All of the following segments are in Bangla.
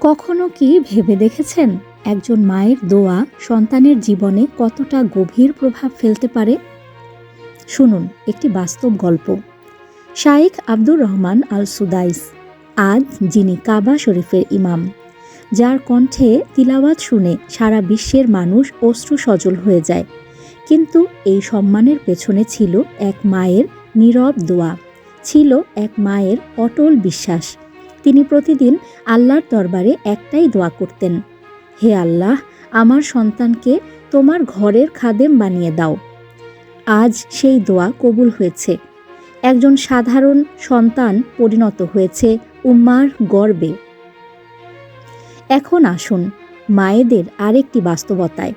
কখনো কি ভেবে দেখেছেন? একজন মায়ের দোয়া সন্তানের জীবনে কতটা গভীর প্রভাব ফেলতে পারে? শুনুন, একটি বাস্তব গল্প। Sheikh Abdur Rahman Al Sudais আজ যিনি কাবা শরীফের ইমাম, যার কণ্ঠে তিলাওয়াত শুনে সারা বিশ্বের মানুষ অশ্রু সজল হয়ে যায়। কিন্তু এই সম্মানের পেছনে ছিল এক মায়ের নীরব দোয়া, ছিল এক মায়ের অটল বিশ্বাস। তিনি প্রতিদিন আল্লাহর দরবারে একটাই দোয়া করতেন। হে আল্লাহ, আমার সন্তানকে তোমার ঘরের খাদেম বানিয়ে দাও। আজ সেই দোয়া কবুল হয়েছে। একজন সাধারণ সন্তান পরিণত হয়েছে উম্মার গর্বে। এখন আসুন মায়েদের আরেকটি বাস্তবতায়।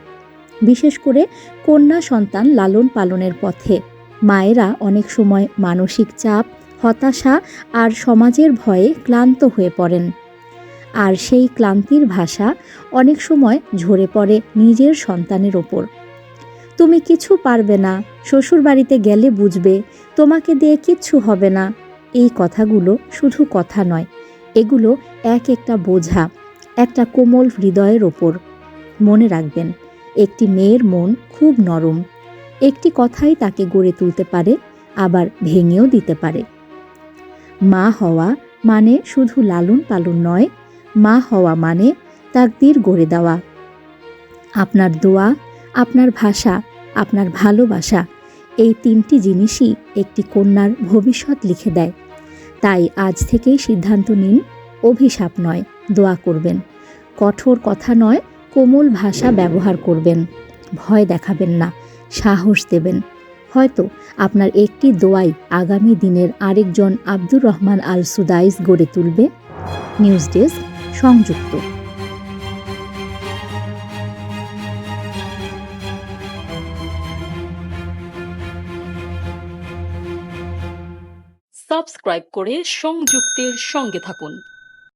বিশেষ করে কন্যা সন্তান লালন পালনের পথে। মায়েরা অনেক সময় মানসিক চাপ হতাশা আর সমাজের ভয়ে ক্লান্ত হয়ে পড়েন। আর সেই ক্লান্তির ভাষা অনেক সময় ঝরে পড়ে নিজের সন্তানের ওপর। তুমি কিছু পারবে না শ্বশুর বাড়িতে গেলে বুঝবে, তোমাকে দিয়ে কিচ্ছু হবে না। এই কথাগুলো শুধু কথা নয়, এগুলো এক একটা বোঝা, একটা কোমল হৃদয়ের ওপর। মনে রাখবেন, একটি মেয়ের মন খুব নরম। একটি কথাই তাকে গড়ে তুলতে পারে, আবার ভেঙেও দিতে পারে। মা হওয়া মানে শুধু লালন পালন নয়, মা হওয়া মানে তাকদির গড়ে দেওয়া। আপনার দোয়া, আপনার ভাষা, আপনার ভালোবাসা, এই তিনটি জিনিসই একটি কন্যার ভবিষ্যৎ লিখে দেয়। তাই আজ থেকেই সিদ্ধান্ত নিন, অভিশাপ নয়, দোয়া করবেন। কঠোর কথা নয়, কোমল ভাষা ব্যবহার করবেন। ভয় দেখাবেন না, সাহস দেবেন। হয়তো আপনার একটি দোয়াই আগামী দিনের আরেকজন আব্দুর রহমান আল সুদাইস গড়ে তুলবে। নিউজ ডেস্ক, সংযুক্ত। সাবস্ক্রাইব করে সংযুক্তের সঙ্গে থাকুন।